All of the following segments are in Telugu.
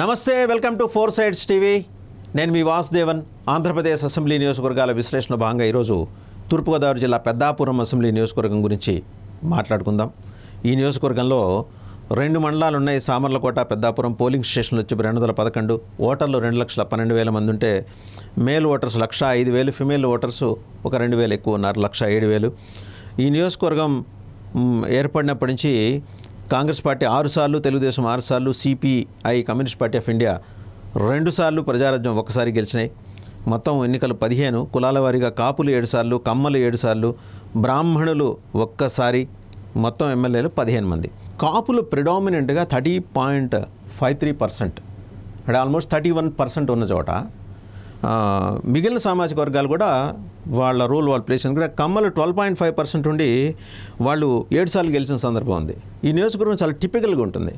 నమస్తే welcome to four sides TV. నేను మీ వాసుదేవన్. ఆంధ్రప్రదేశ్ అసెంబ్లీ నియోజకవర్గాల విశ్లేషణ భాగంగా ఈరోజు తూర్పుగోదావరి జిల్లా పెద్దాపురం అసెంబ్లీ నియోజకవర్గం గురించి మాట్లాడుకుందాం. ఈ నియోజకవర్గంలో రెండు మండలాలు ఉన్నాయి. సామర్లకోట పెద్దాపురం పోలింగ్ స్టేషన్లు వచ్చి రెండు వందల పదకొండు. ఓటర్లు రెండు లక్షల పన్నెండు వేల మంది ఉంటే మేల్ ఓటర్స్ లక్ష ఐదు వేలు ఫిమేల్ ఓటర్స్ ఒక రెండు వేలు ఎక్కువ ఉన్నారు లక్ష ఏడు వేలు. ఈ నియోజకవర్గం ఏర్పడినప్పటి నుంచి కాంగ్రెస్ పార్టీ ఆరు సార్లు తెలుగుదేశం ఆరుసార్లు CPI communist party of India రెండుసార్లు ప్రజారాజ్యం ఒకసారి గెలిచినాయి. మొత్తం ఎన్నికలు పదిహేను కులాల వారీగా కాపులు ఏడుసార్లు కమ్మలు ఏడుసార్లు బ్రాహ్మణులు ఒక్కసారి మొత్తం ఎమ్మెల్యేలు పదిహేను మంది. కాపులు ప్రిడామినెంట్గా thirty point five three percent. అంటే ఆల్మోస్ట్ థర్టీ వన్ పర్సెంట్ ఉన్న చోట మిగిలిన సామాజిక వర్గాలు కూడా వాళ్ళ రోల్ వాళ్ళు ప్లేస్ కూడా కమ్మలు ట్వెల్వ్ పాయింట్ ఫైవ్ పర్సెంట్ ఉండి వాళ్ళు ఏడు సార్లు గెలిచిన సందర్భం ఉంది. ఈ నియోజకవర్గం చాలా టిపికల్గా ఉంటుంది.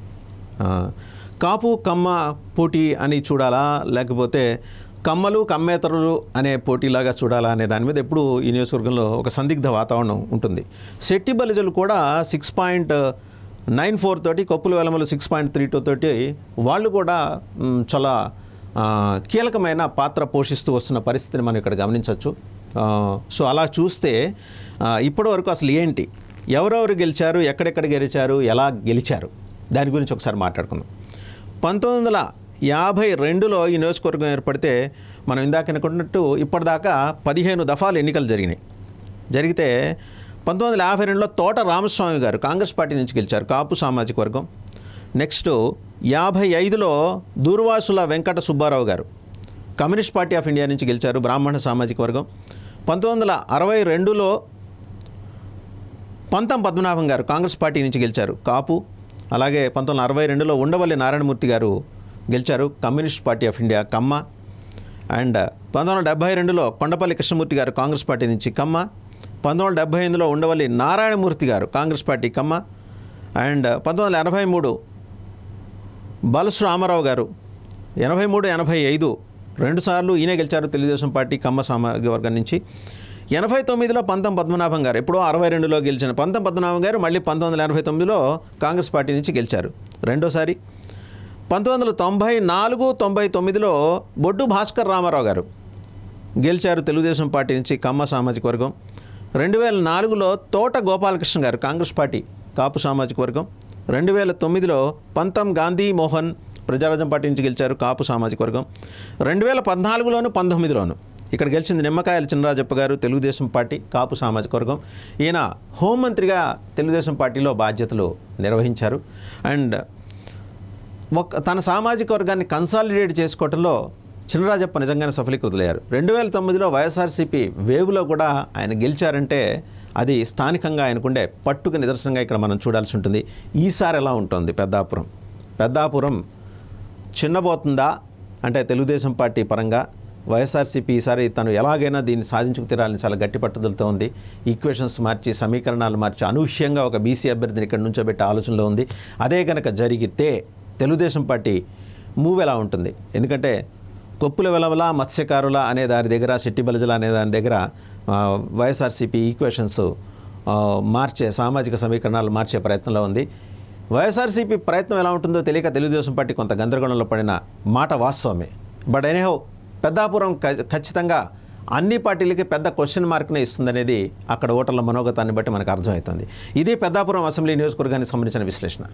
కాపు కమ్మ పోటీ అని చూడాలా? లేకపోతే కమ్మలు కమ్మేతరులు అనే పోటీలాగా చూడాలా అనే దాని మీద ఎప్పుడు ఈ నియోజకవర్గంలో ఒక సందిగ్ధ వాతావరణం ఉంటుంది. శెట్టి బలిజలు కూడా సిక్స్ పాయింట్ నైన్ ఫోర్ తోటి కొప్పుల వెలమలు సిక్స్ పాయింట్ త్రీ టూ తోటి వాళ్ళు కూడా చాలా కీలకమైన పాత్ర పోషిస్తూ వస్తున్న పరిస్థితిని మనం ఇక్కడ గమనించవచ్చు. సో అలా చూస్తే ఇప్పటి వరకు అసలు ఏంటి? ఎవరెవరు గెలిచారు? ఎక్కడెక్కడ గెలిచారు? ఎలా గెలిచారు? దాని గురించి ఒకసారి మాట్లాడుకుందాం. పంతొమ్మిది వందల యాభై రెండులో ఈ నియోజకవర్గం ఏర్పడితే మనం ఇందాక అనుకున్నట్టు ఇప్పటిదాకా పదిహేను దఫాలు ఎన్నికలు జరిగినాయి. జరిగితే పంతొమ్మిది వందల యాభై రెండులో తోట రామస్వామి గారు కాంగ్రెస్ పార్టీ నుంచి గెలిచారు కాపు సామాజిక వర్గం. నెక్స్ట్ యాభై ఐదులో దూర్వాసుల వెంకట సుబ్బారావు గారు కమ్యూనిస్ట్ పార్టీ ఆఫ్ ఇండియా నుంచి గెలిచారు బ్రాహ్మణ సామాజిక వర్గం. పంతొమ్మిది వందల అరవై రెండులో పంతం పద్మనాభం గారు కాంగ్రెస్ పార్టీ నుంచి గెలిచారు కాపు. అలాగే పంతొమ్మిది వందల అరవై రెండులో ఉండవల్లి నారాయణమూర్తి గారు గెలిచారు communist party of India Kamma. And పంతొమ్మిది వందల డెబ్బై రెండులో కొండపల్లి కృష్ణమూర్తి గారు కాంగ్రెస్ పార్టీ నుంచి కమ్మ. పంతొమ్మిది వందల డెబ్బై ఎనిమిదిలో ఉండవల్లి నారాయణమూర్తి గారు కాంగ్రెస్ పార్టీ కమ్మ. అండ్ పంతొమ్మిది వందల ఎనభై మూడు బలసు రామారావు గారు ఎనభై మూడు ఎనభై ఐదు రెండుసార్లు ఈయన గెలిచారు తెలుగుదేశం పార్టీ కమ్మ సామాజిక వర్గం నుంచి. ఎనభై తొమ్మిదిలో పంతం పద్మనాభం గారు ఎప్పుడో అరవై రెండులో గెలిచిన పంతం పద్మనాభం గారు మళ్ళీ పంతొమ్మిది వందల ఎనభై తొమ్మిదిలో కాంగ్రెస్ పార్టీ నుంచి గెలిచారు రెండోసారి. పంతొమ్మిది వందల తొంభై నాలుగు తొంభై తొమ్మిదిలో బొడ్డు భాస్కర్ రామారావు గారు గెలిచారు తెలుగుదేశం పార్టీ నుంచి కమ్మ సామాజిక వర్గం. రెండు వేల నాలుగులో తోట గోపాలకృష్ణ గారు కాంగ్రెస్ పార్టీ కాపు సామాజిక వర్గం. రెండు వేల తొమ్మిదిలో పంతం గాంధీ మోహన్ ప్రజారాజ్యం పార్టీ నుంచి గెలిచారు కాపు సామాజిక వర్గం. రెండు వేల పద్నాలుగులోను పంతొమ్మిదిలోను. ఇక్కడ గెలిచింది నిమ్మకాయల చినరాజప్ప గారు తెలుగుదేశం పార్టీ కాపు సామాజిక వర్గం. ఈయన హోంమంత్రిగా తెలుగుదేశం పార్టీలో బాధ్యతలు నిర్వహించారు. అండ్ ఒక తన సామాజిక వర్గాన్ని కన్సాలిడేట్ చేసుకోవటంలో చినరాజప్ప నిజంగానే సఫలీకృతులయ్యారు. రెండు వేల తొమ్మిదిలో వైఎస్ఆర్సీపీ వేవ్లో కూడా ఆయన గెలిచారంటే అది స్థానికంగా ఆయనకుండే పట్టుకు నిదర్శనంగా ఇక్కడ మనం చూడాల్సి ఉంటుంది. ఈసారి ఎలా ఉంటుంది పెద్దాపురం? పెద్దాపురం చిన్నబోతుందా? అంటే తెలుగుదేశం పార్టీ పరంగా వైఎస్ఆర్సీపీ ఈసారి తను ఎలాగైనా దీన్ని సాధించుకు తీరాలని చాలా గట్టి పట్టుదలతో ఉంది. ఈక్వేషన్స్ మార్చి సమీకరణాలు మార్చి అనూహ్యంగా ఒక బీసీ అభ్యర్థిని ఇక్కడ నుంచోబెట్టే ఆలోచనలో ఉంది. అదే కనుక జరిగితే తెలుగుదేశం పార్టీ మూవ్ ఎలా ఉంటుంది? ఎందుకంటే కొప్పుల వెలవల మత్స్యకారుల అనే దాని దగ్గర శెట్టి బలజల అనే దాని దగ్గర వైఎస్ఆర్సీపీ ఈక్వేషన్స్ మార్చే సామాజిక సమీకరణాలు మార్చే ప్రయత్నంలో ఉంది. వైఎస్ఆర్సీపీ ప్రయత్నం ఎలా ఉంటుందో తెలియక తెలుగుదేశం పార్టీ కొంత గందరగోళంలో పడిన మాట వాస్తవమే. బట్ ఎనీహౌ పెద్దాపురం ఖచ్చితంగా అన్ని పార్టీలకి పెద్ద క్వశ్చన్ మార్క్నే ఇస్తుందనేది అక్కడ ఓటర్ల మనోగతాన్ని బట్టి మనకు అర్థమవుతుంది. ఇది పెద్దాపురం అసెంబ్లీ నియోజకవర్గానికి సంబంధించిన విశ్లేషణ.